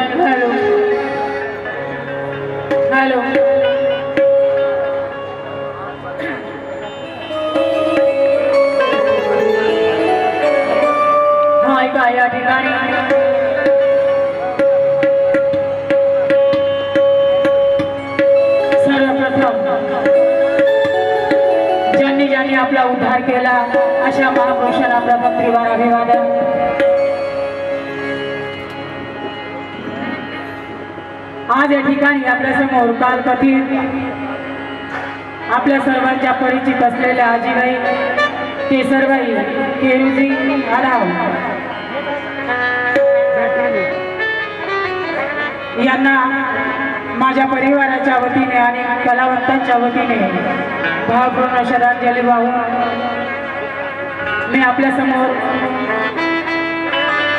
hai hai आज या ठिकाणी आपल्यासमोर समोर आपल्या सर्वांच्या परिचित असलेल्या आजीबाई केसरबाई केरुजी आराव यांना माझ्या परिवाराच्या वतीने आणि कलावंतांच्या वतीने भावपूर्ण श्रद्धांजली वाहून मी आपल्यासमोर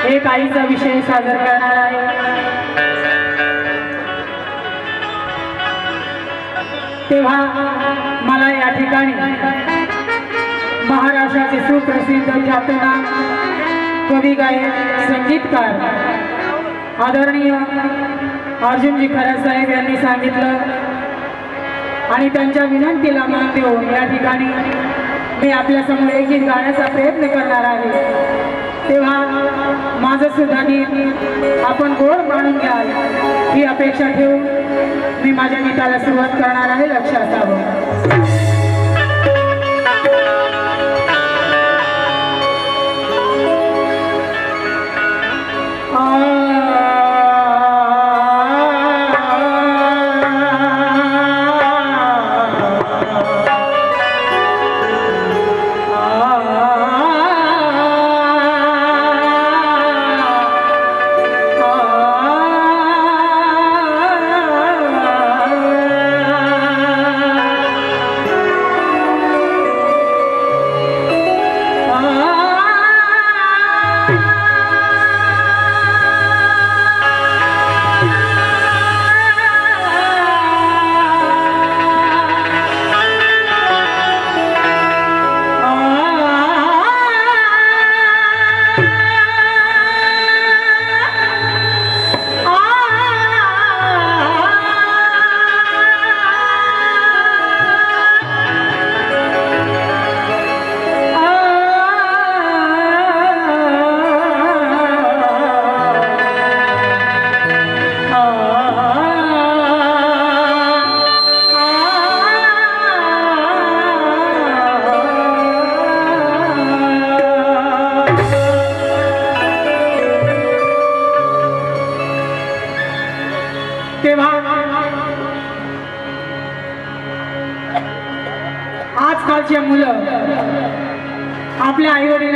एक आईचा विषय सादर करणार आहे. तेव्हा मला या ठिकाणी महाराष्ट्राचे सुप्रसिद्ध ख्यातना कवी गायक संगीतकार आदरणीय अर्जुनजी खरा साहेब यांनी सांगितलं. आणि त्यांच्या विनंतीला मान देऊन या ठिकाणी मी आपल्यासमोर एक गीत गाण्याचा प्रयत्न करणार आहे. तेव्हा माझं सुद्धा गीत आपण गोड मानून घ्याल ही अपेक्षा ठेवून मी माझ्या गीताला सुरुवात करणार आहे लक्ष असावं.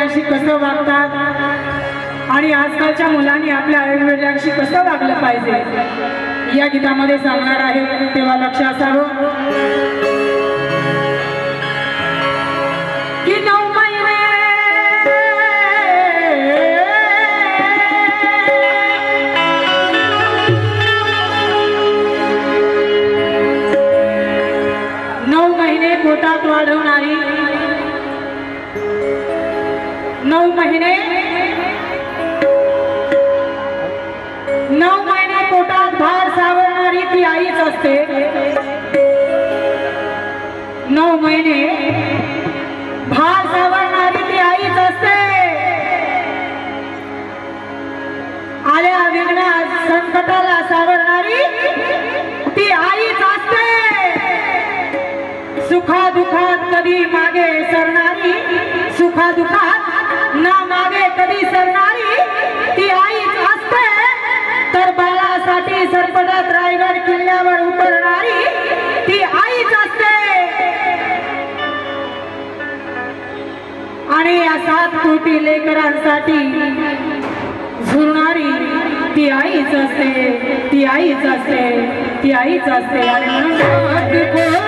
आपल्या कसं वागतात? आणि आजकालच्या मुलांनी आपल्या आयुर्वेदाशी कसं वागलं पाहिजे? या गीतामध्ये सांगणार आहे तेव्हा लक्ष असावं. असते नऊ महिने भार सावरणारी ती आईच असते. आल्या विघ्नात संकटाला सावरणारी ती आईच असते. सुखा दुखात कधी मागे सरणारी सुखा दुखात ना मागे कधी सर रायगड किल्ल्यावर उतरणारी ती आईच असते. आणि या सात कोटी लेकरांसाठी झुरणारी ती आईच असते ती आईच असते ती आईच असते. आणि म्हणून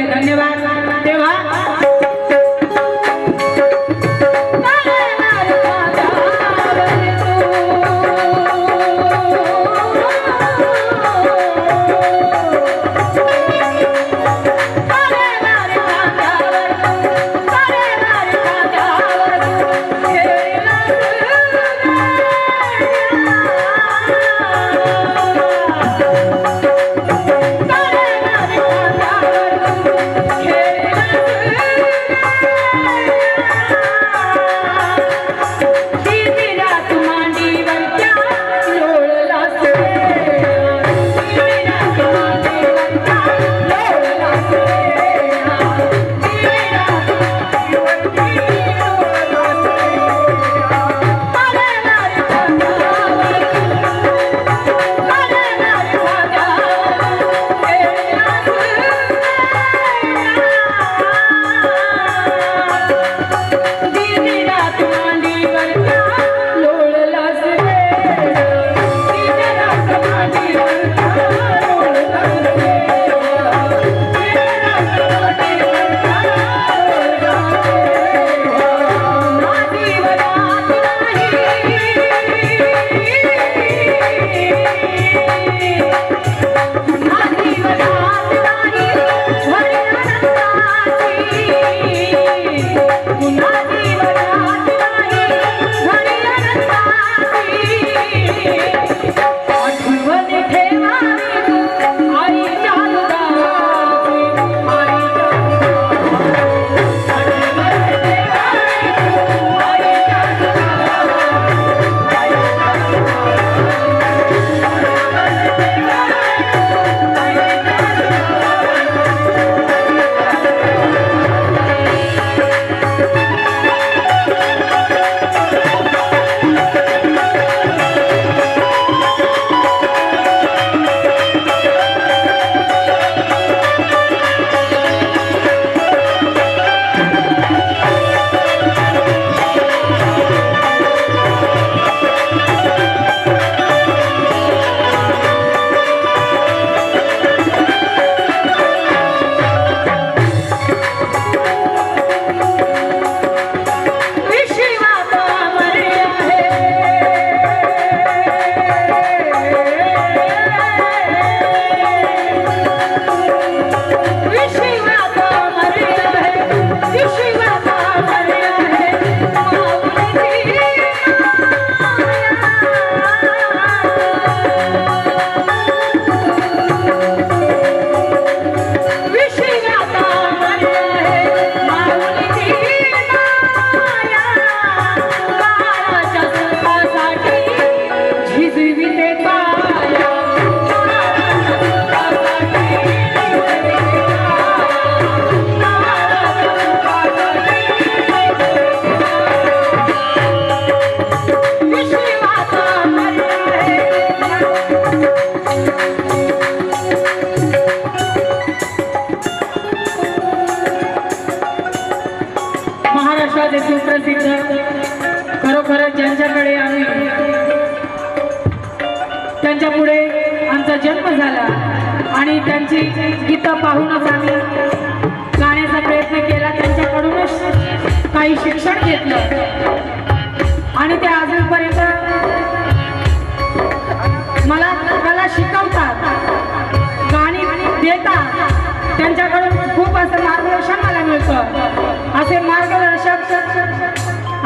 धन्यवाद.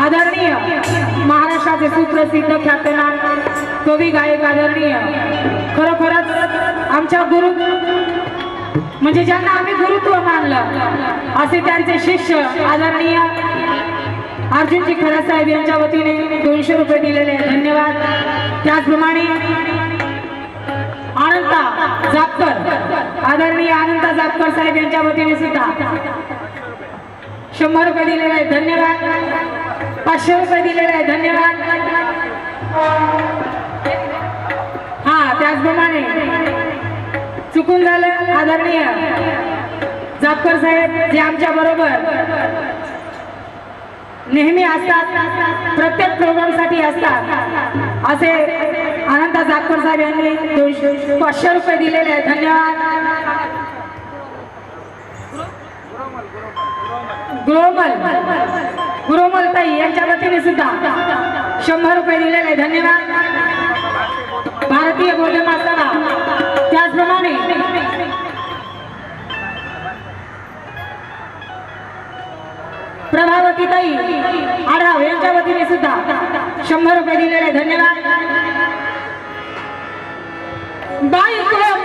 आदरणीय महाराष्ट्राचे सुप्रसिद्ध ख्यातनाम कवी गायक आदरणीय. खरोखरच आमच्या गुरु म्हणजे ज्यांना आम्ही गुरुत्व मानलं असे त्यांचे शिष्य आदरणीय अर्जुनजी खरासाहेब साहेब यांच्या वतीने दोनशे रुपये दिलेले धन्यवाद. त्याचप्रमाणे आनंदा जापकर आदरणीय आनंदा जापकर साहेब यांच्या वतीने सुद्धा शंभर रुपये दिलेले आहे धन्यवाद. पाचशे रुपये दिलेले आहे धन्यवाद. हा त्याचप्रमाणे चुकून झालं आदरणीय जापकर साहेब जे आमच्या बरोबर नेहमी असतात प्रत्येक प्रोग्रामसाठी असतात. असे अनंता जाखोर साहेब यांनी पाचशे रुपये दिलेले आहेत धन्यवाद. ग्रोमल. ग्रोमल ताई यांच्या वतीने सुद्धा शंभर रुपये दिलेले धन्यवाद. भारतीय भोजन असताना त्याचप्रमाणे प्रभावती ताई आढाव यांच्या वतीने सुद्धा शंभर रुपये दिलेले आहे. धन्यवाद. बायको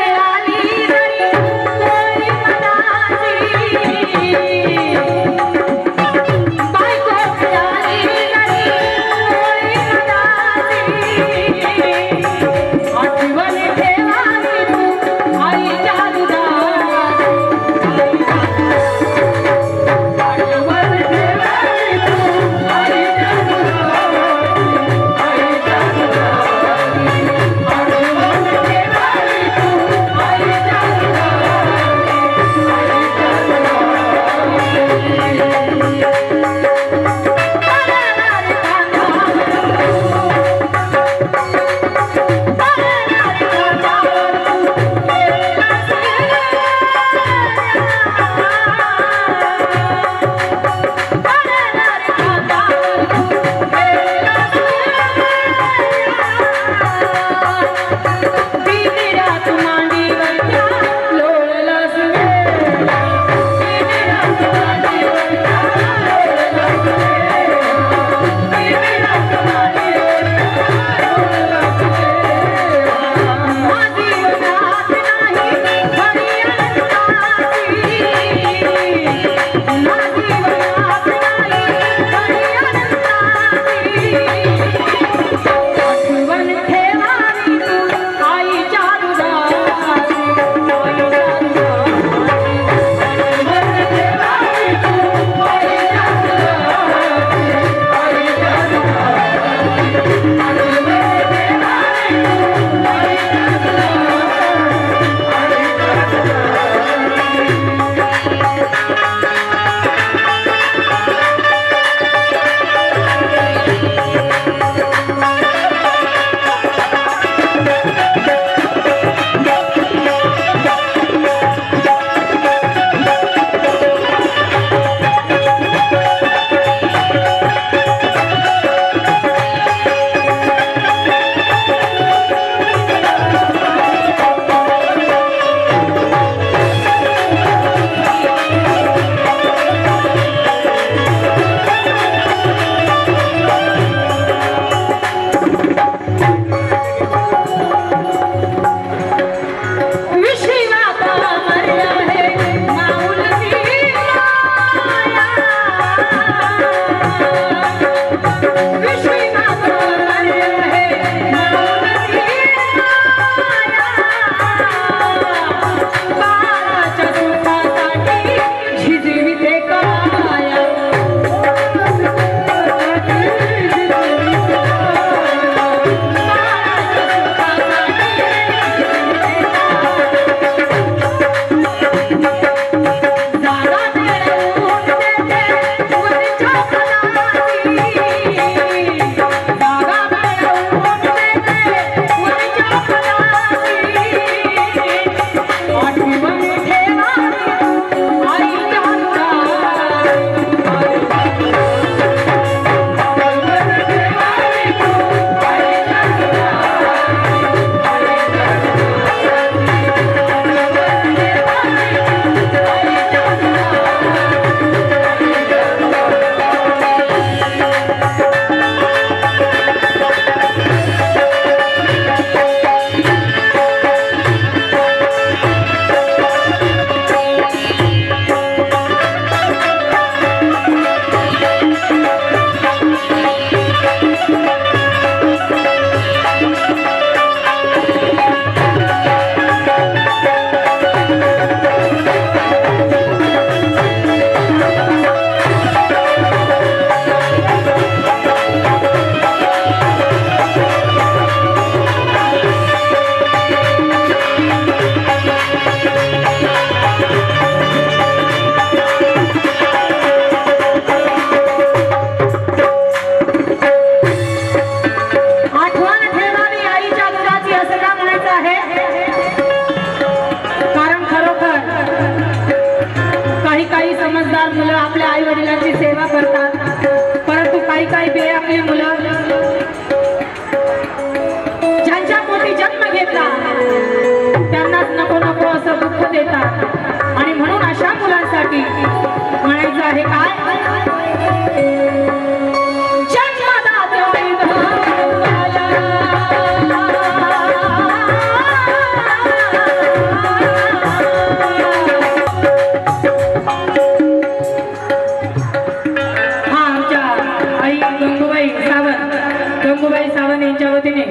गंगूबाई सावंत यांच्या वतीने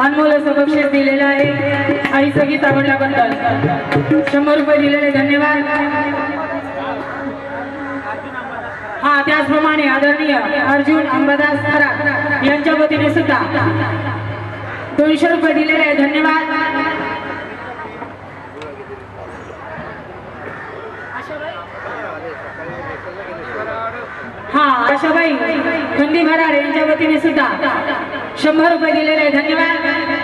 अनमोल असं बक्षीस दिलेलं आहे आणि सगळीच आवडल्याबद्दल शंभर रुपये दिलेले धन्यवाद. हा त्याचप्रमाणे आदरणीय अर्जुन अंबादास खरा यांच्या वतीने सुद्धा दोनशे रुपये दिलेले आहे धन्यवाद हा आशाबाई खंदी भराड यांच्या वतीने सुद्धा शंभर रुपये दिलेले आहे धन्यवाद.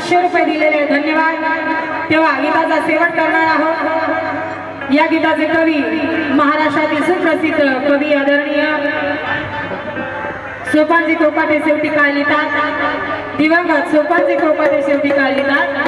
पाचशे रुपये दिलेले आहेत. धन्यवाद. तेव्हा गीताचा सेवन करणार आहोत. या गीताचे कवी महाराष्ट्रातील सुप्रसिद्ध कवी आदरणीय सोपानजी कोपाटे शेवटी काय लिहितात. दिवंगत सोपानजी कोपाटे शेवटी काय लिहितात.